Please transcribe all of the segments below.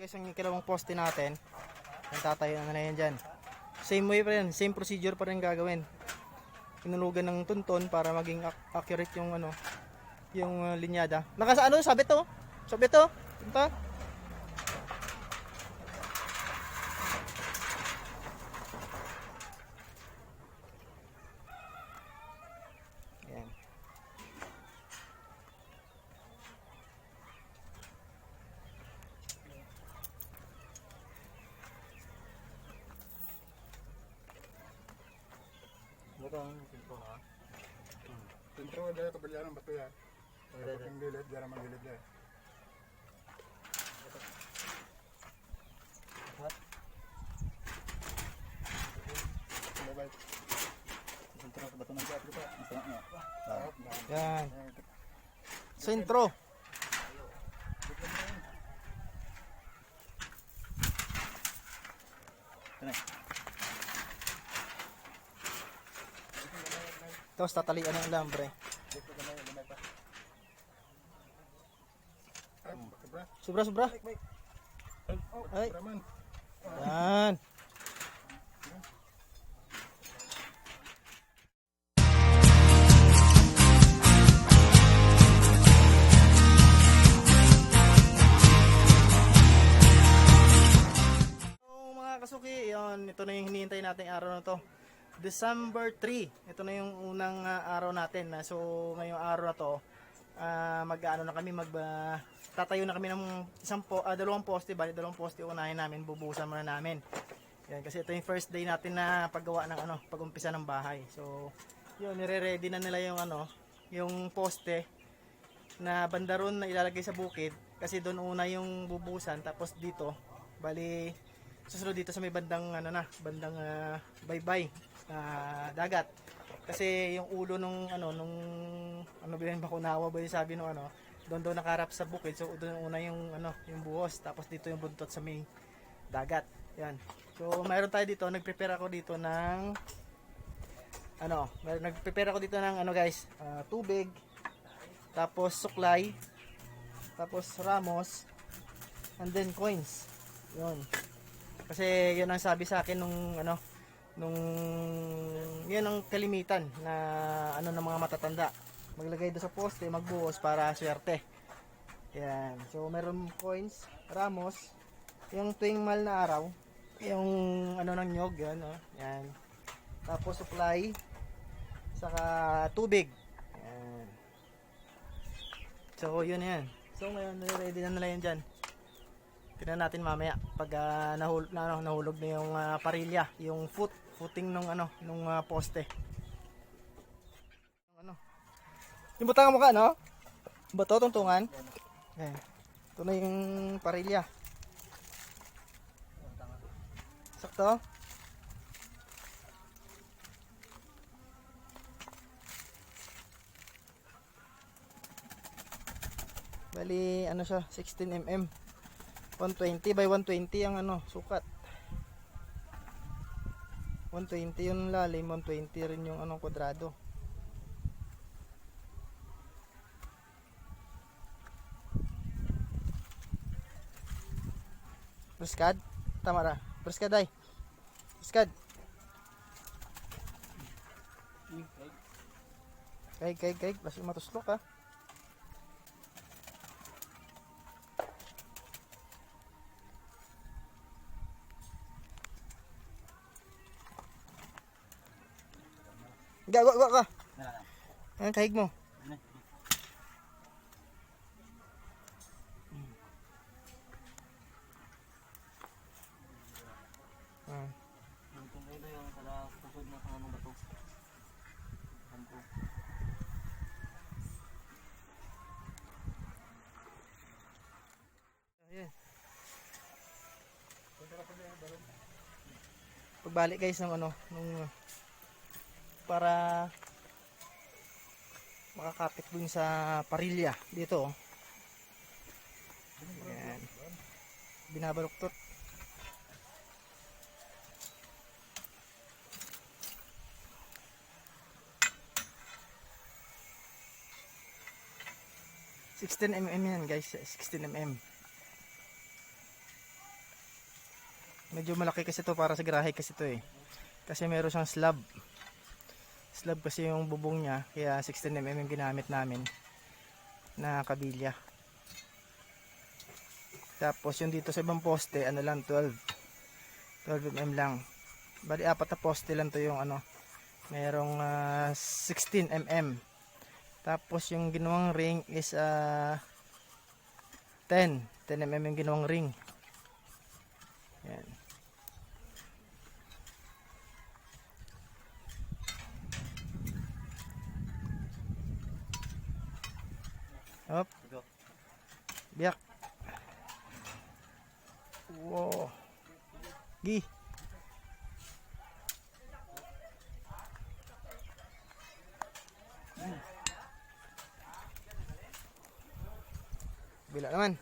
guys, yung ikalawang poste natin. Yung tatayo na na yan dyan. Same way pa rin, same procedure pa rin gagawin. Inulugan ng tunton para maging ac- accurate yung ano, yung uh, linyada. Nakasa ano, sabit to? Sabit to? Ito? Yan. Ito ang sintro ha. Sintro, dahil kabalyan ng bato yan. Kapag yung gilid, dyan ang magilid yan. Bye-bye. Sentro sa bato ng siya ito. Masama nga. Sarap, dahil. Yan. Sentro. Tanay. Tapos tatalian ng bakit Sobra, sobra. Ay. Raman. Yan. Kasuki, yun, ito na yung hinihintay nating araw na to. December 3. Ito na yung unang ah, araw natin. na So, ngayong araw na to, ah, mag-ano na kami, mag ah, tatayo na kami ng isang po, ah, dalawang poste, bali dalawang poste unahin namin, bubuhusan muna namin. Yan, kasi ito yung first day natin na paggawa ng ano, pag-umpisa ng bahay. So, yun, nire-ready na nila yung ano, yung poste na banda ron na ilalagay sa bukid kasi doon una yung bubusan tapos dito bali susunod dito sa may bandang ano na bandang ah, baybay na dagat. Kasi yung ulo nung ano nung ano ba yun bakunawa ba yung sabi nung ano doon doon nakarap sa bukid. So doon una yung ano yung buhos tapos dito yung buntot sa may dagat. Yan. So mayroon tayo dito nagprepare ako dito ng ano nagprepare ako dito ng ano guys ah, tubig tapos suklay tapos ramos and then coins. Yun kasi yun ang sabi sa akin nung ano nung yun ang kalimitan na ano ng mga matatanda. Maglagay doon sa poste magbuhos para swerte. Yan. So meron coins ramos. Yung tuwing mal na araw yung ano ng nyog yan oh. yan. Tapos supply saka tubig. Yan. So yun yan. So ngayon ready na nila yan dyan Tingnan natin mamaya pag ah, nahul na, ano, nahulog na yung ah, parilya, yung foot, footing nung ano, nung ah, poste. Ano? Yung butang mo ka, no? Bato, tungtungan. Okay. Ito na yung parilya. Sakto? Bali, ano siya, 16 mm. 120 by 120 ang ano, sukat. 120 yung lalim, 120 rin yung anong kwadrado. Briskad? Tama ra. Briskad ay. Briskad. Kay, kay, kay. Basta matuslok ha. Gawa, gawa ka. Ang kahig mo. Ah. Pagbalik guys ng ano, nung para makakapit dun sa parilya dito. oh. Ayan. Binabaluktot. Sixteen mm yan guys, 16 mm. Medyo malaki kasi to para sa garahe kasi to eh. Kasi meron siyang slab. Slab kasi yung bubong niya. Kaya 16mm yung ginamit namin na kabilya. Tapos yung dito sa ibang poste, ano lang, 12. 12mm lang. Bali, apat na poste lang to yung ano. Merong ah, 16mm. Tapos yung ginawang ring is ah 10. 10mm yung ginawang ring. Yan. Hop. Biyak. Wow. Gi. Bila naman.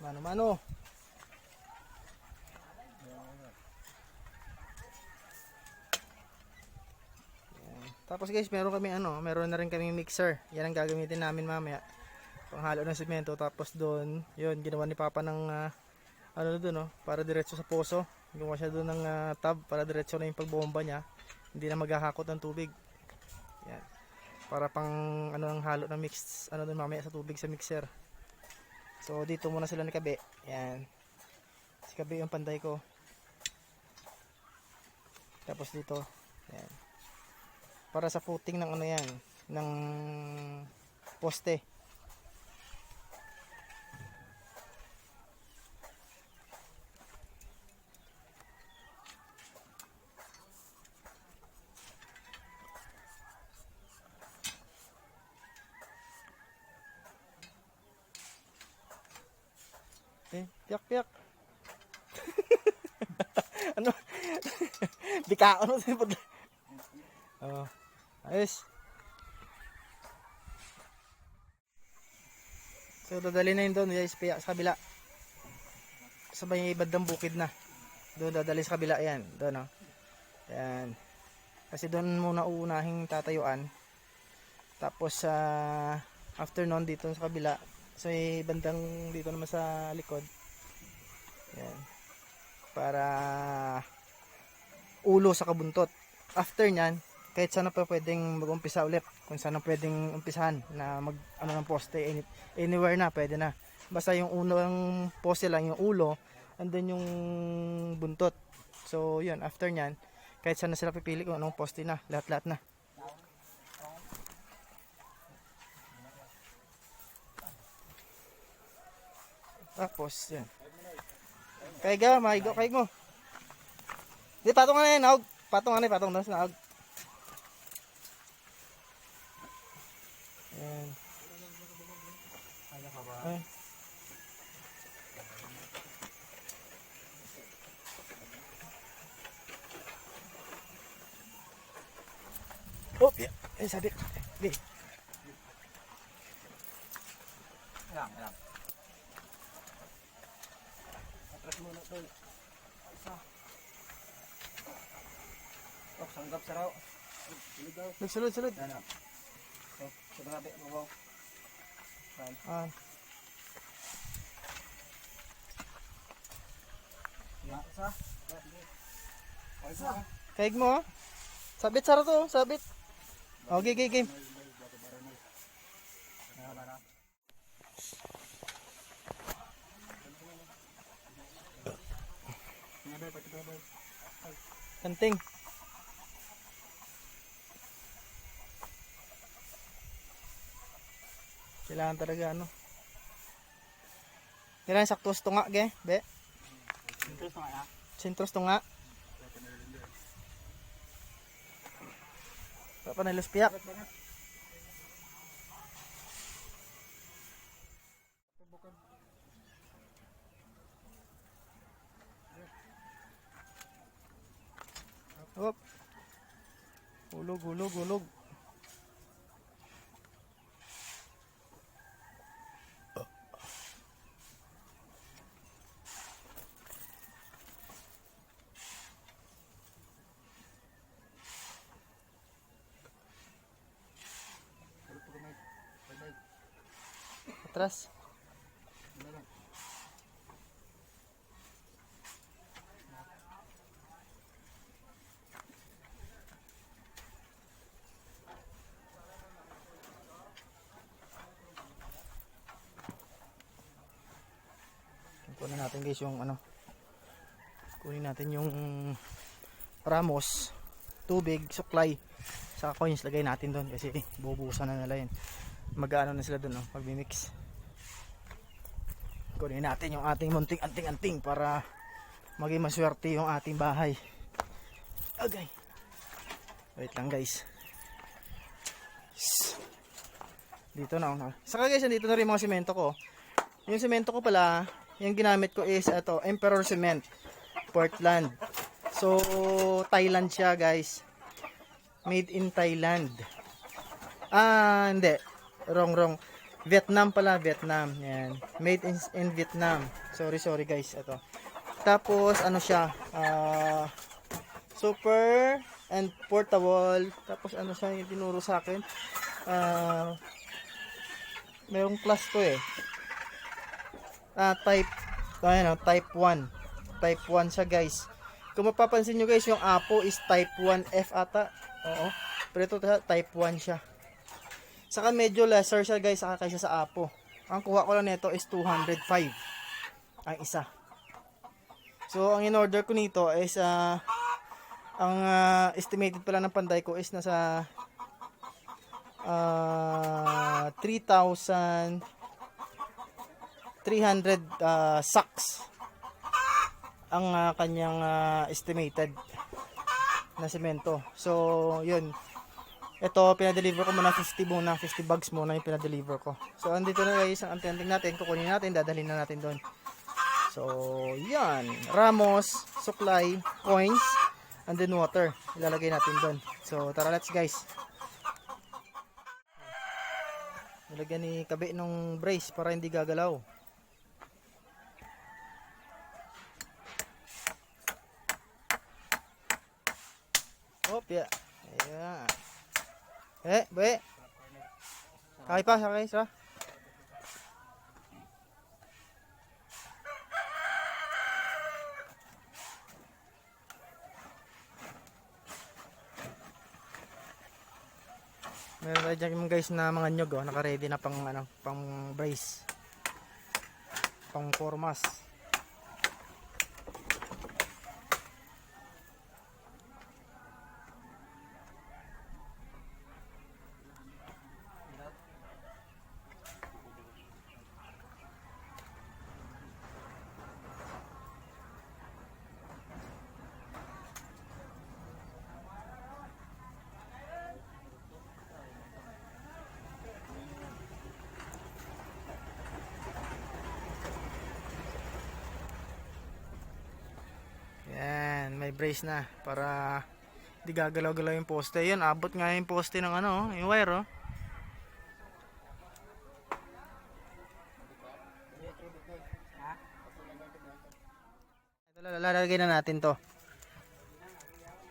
Mano-mano. Tapos guys, meron kami ano, meron na rin kami mixer. Yan ang gagamitin namin mamaya. Panghalo ng semento tapos doon, 'yun ginawa ni Papa ng ah, ano doon, no, para diretso sa poso. Gumawa siya doon ng ah, tub para diretso na yung pagbomba niya. Hindi na maghahakot ng tubig. Yan. Para pang ano ng halo ng mix, ano doon mamaya sa tubig sa mixer. So dito muna sila nakabi. Yan. Si kabi yung panday ko. Tapos dito, yan. Para sa footing ng ano yan, ng poste. Eh, piyak piyak. ano? Bikaon mo sa. Ayos. So dadali na yun doon guys, sa kabila. Sa may bandang bukid na. Doon dadali sa kabila yan, doon oh. Yan. Kasi doon muna uunahing tatayuan. Tapos sa after nun dito sa kabila, sa may bandang dito naman sa likod. Yan. Para ulo sa kabuntot. After nyan, kahit saan pa pwedeng mag-umpisa ulit. Kung saan pwedeng umpisahan na mag ano ng poste any, anywhere na pwede na. Basta yung unang poste lang yung ulo, andun yung buntot. So yun, after nyan, kahit saan na sila pipili kung anong poste na, lahat-lahat na. Tapos, yan. Kaya ga, maigo, kaya mo. Di, patong na yan. Patong na patong na naog. Yan. Ay. Oh, yeah. Eh, sabi. Di. Ayan, ayan. Atras muna to. Isa. Oh, sanggap sa raw. Nagsulod, sulod. Ano? Oh, sa grabe, babaw. Ah, Yan, isa. Oh, isa. Kaig mo. Sabit, sara to, oh. sabit. Okay, okay, game. Pagkitabay. Kanting. Kailangan talaga ano. Kailangan saktos tunga, ge, be. Interest na kaya? Sintros tunga. Papa na piyak. Hop. Hulog, hulog, hulog. Atras. Kunin natin guys yung ano. Kunin natin yung ramos, tubig, supply, sa coins lagay natin doon kasi bubusan na nila yun. Mag-ano na sila doon, no? Magmi-mix. Kunin natin yung ating munting anting-anting para maging maswerte yung ating bahay. Okay. Wait lang guys. Dito na ako. Saka guys, dito na rin mga semento ko. Yung semento ko pala, yung ginamit ko is ito, Emperor Cement. Portland. So, Thailand siya guys. Made in Thailand. Ah, hindi. Wrong, wrong. Vietnam pala, Vietnam. Yan. Made in, in Vietnam. Sorry, sorry guys. Ito. Tapos, ano siya? Ah, super and portable. Tapos, ano siya yung tinuro sa akin? Ah, merong class to eh. Ah, type, ano, type 1. Type 1 siya guys. Kung mapapansin nyo guys, yung Apo is type 1F ata. Oo. Pero ito type 1 siya. Saka medyo lesser siya guys saka kaysa sa Apo. Ang kuha ko lang nito is 205. Ang isa. So, ang in-order ko nito is ah, ang ah, estimated pala ng panday ko is nasa ah 3,000 300 ah, sacks ang ah, kanyang ah, estimated na semento. So, yun. Ito, pinadeliver ko muna 50 muna, 50 bags muna yung pinadeliver ko. So, andito na guys ang anting natin, kukunin natin, dadalhin na natin doon. So, yan. Ramos, supply, coins, and then water. Ilalagay natin doon. So, tara let's guys. Nilagyan ni Kabe nung brace para hindi gagalaw. Hop, ya. Eh, be. Sakay pa, sakay, sa. Meron tayo dyan guys na mga nyog, oh, naka-ready na pang, ano, pang brace. Pang formas. Yan, may brace na para di gagalaw-galaw yung poste. Yun, abot nga yung poste ng ano, yung wire, oh. Lalagay na natin to.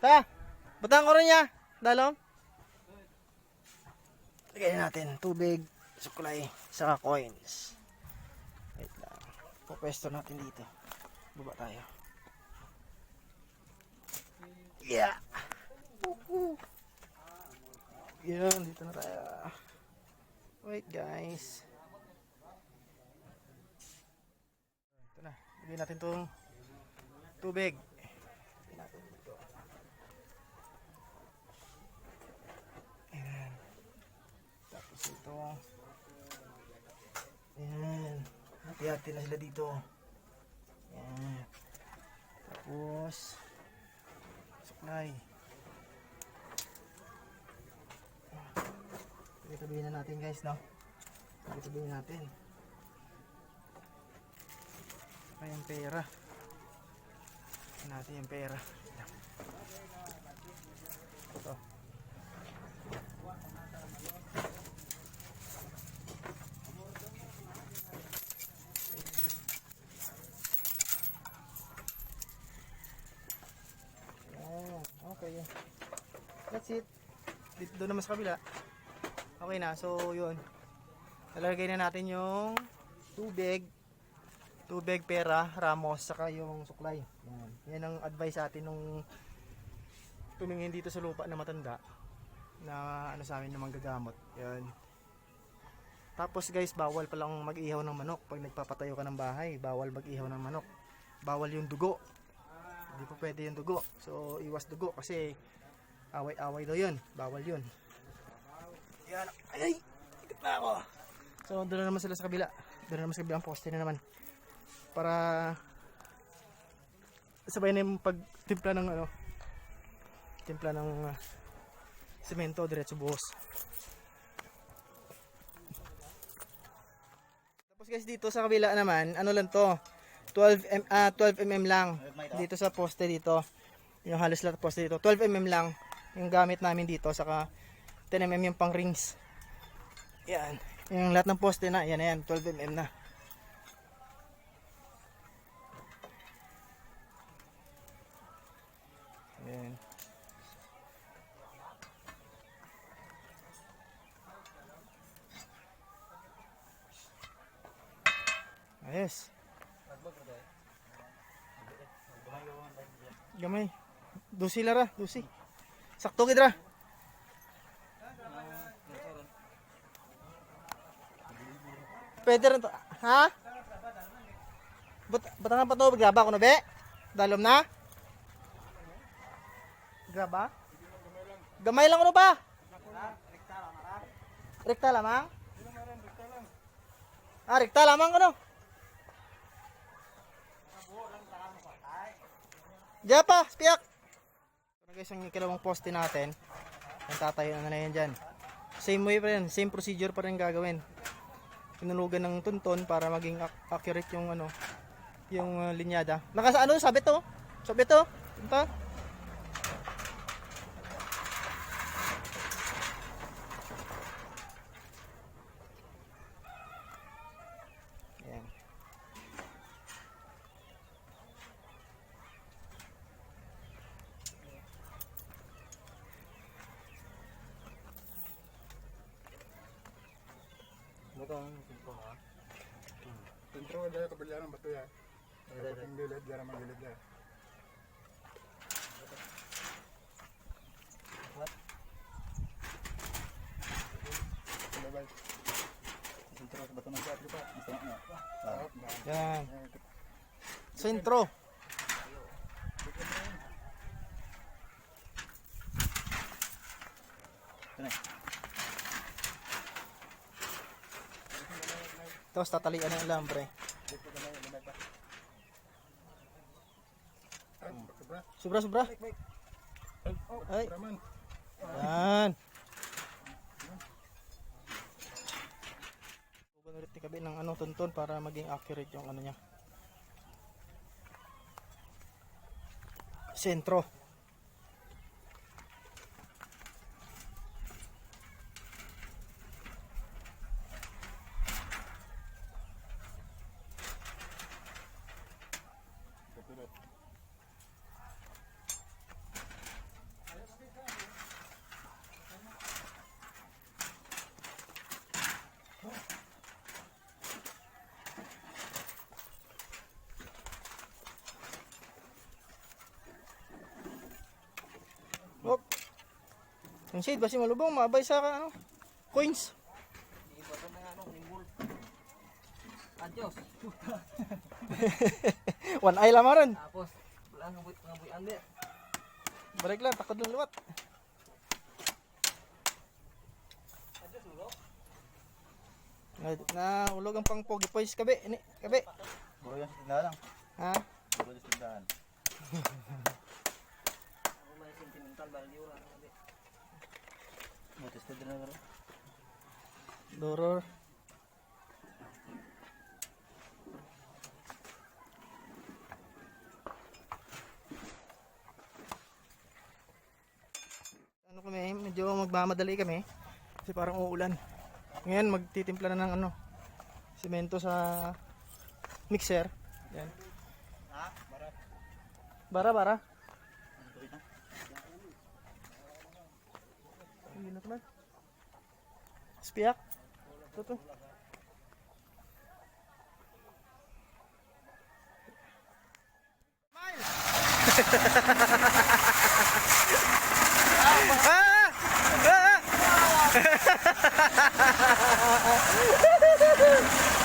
Ta, butang ko rin niya. Dalom. Lagay na natin tubig, suklay, saka coins. Wait lang. Pupwesto natin dito. Baba tayo. Yeah. Woohoo. Yan, dito na tayo. Wait guys. Ito na. Lagyan natin itong tubig. Lagyan natin dito. Ayan. Tapos ito. Ayan. Hati-hati na sila dito. Ayan. Tapos supply. Tabi-tabihin na natin guys, no? Tabi-tabihin natin. Saka yung pera. Natin yung pera. Ito. Ayan, okay. That's it. Dito doon naman sa kabila. Okay na. So, yun. Lalagay na natin yung tubig, tubig, pera, ramos, saka yung suklay. Yan. Yan ang advice sa atin nung tumingin dito sa lupa na matanda na ano sa amin na manggagamot. Yan. Tapos guys, bawal palang mag-ihaw ng manok pag nagpapatayo ka ng bahay. Bawal mag-ihaw ng manok. Bawal yung dugo. Hindi po pwede yung dugo. So, iwas dugo kasi away-away daw yun. Bawal yun. Yan. Ay! Ikot na ako. So, doon na naman sila sa kabila. Doon na naman sa kabilang poste na naman. Para sabay na yung pagtimpla ng ano timpla ng uh, semento diretso buhos. Tapos guys dito sa kabila naman, ano lang to? 12 m ah 12 mm lang. Dito sa poste dito. Yung halos lahat poste dito. 12 mm lang yung gamit namin dito saka 10 mm yung pang rings. Yan. Yung lahat ng poste na, yan na yan, 12 mm na. Yan. Ayos. Gamay. Dusi lara, dusi. Sakto gid ra. Pwede rin to. Ha? But, batang pa to, graba ko na be? Dalom na? Graba? Gamay lang ko ba? Rekta lamang? Ah, rekta lamang ko no? Diyan pa, spiyak! Guys, ang ikalawang poste natin. Ang tatayo na na yan dyan. Same way pa rin, same procedure pa rin gagawin. Pinulugan ng tunton para maging ac- accurate yung ano, yung uh, linyada. Naka ano, sabit to? Sabit to? Ito? Ayan. Butang sintro ha. Sentro dahil kabalya ng bato yan. Tapos yung gilid, dyan ang gilid yan. Bye-bye. Sintro sa bato ng pa. Sarap, dahil. Yan. Yan, Tapos tatalian ng lambre. Ay, sobra. Sobra, Ay. Yan. Uban ulit Kabi ng ano, tunton para maging accurate yung ano niya. Sentro. Yung shade, basi malubong, mabay sa ano, coins. Adios. One eye lamang ron. Tapos, wala nga buit nga buit ande. Balik lang, takod ng luwat. Na, na ulog ang pang pogi poise kabi, ini, kabi. Buro yan sa tindahan lang. Ha? Buro yan sa tindahan. Ako may sentimental value lang Doror. Ano kami, medyo magmamadali kami. Kasi parang uulan. Ngayon magtitimpla na ng ano, simento sa mixer. Yan. Bara, bara. tiyak. Ito to. ah! Ah!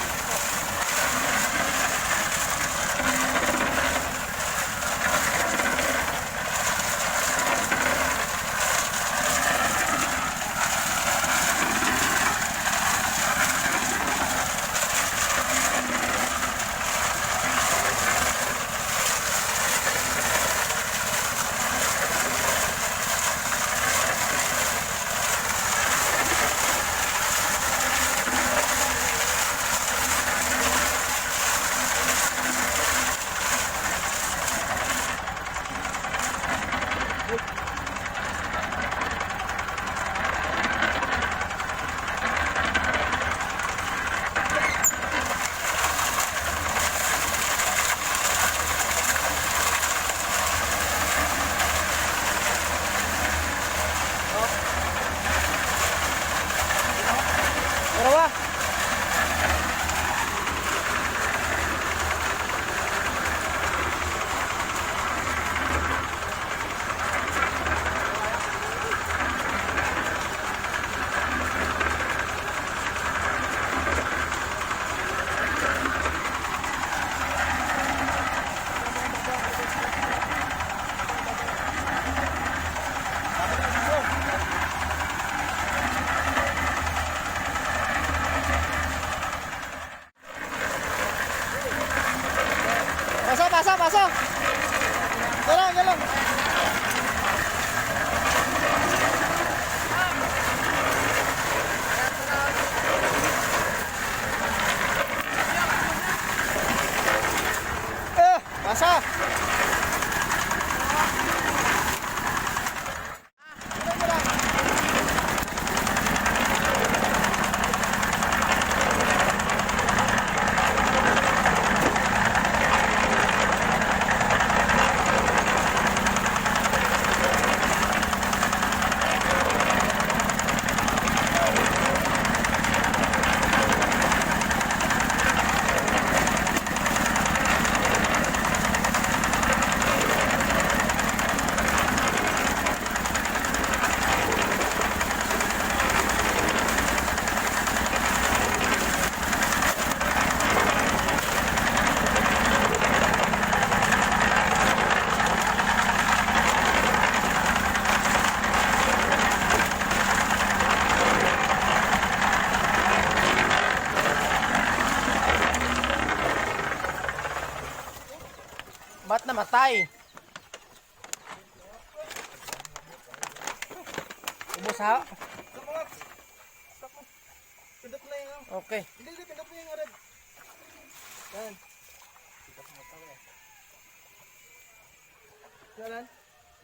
Yan.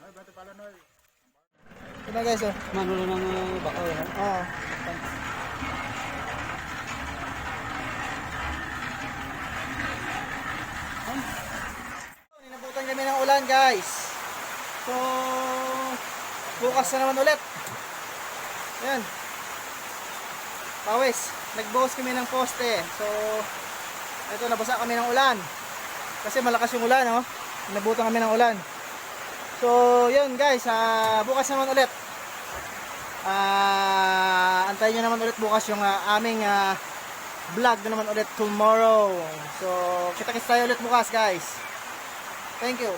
Ay, bati pala na Ito guys oh. Manulo ng uh, bakaw yan. Oo. Ninabutan kami ng ulan guys. So, bukas na naman ulit. Ayan. Pawis, nagbuhos kami ng poste. So, ito nabasa kami ng ulan. Kasi malakas yung ulan, oh. Nabutan kami ng ulan. So, yun guys, ah, bukas naman ulit. Ah, antayin nyo naman ulit bukas yung ah, aming ah, vlog na naman ulit tomorrow. So, kita-kits tayo ulit bukas, guys. Thank you.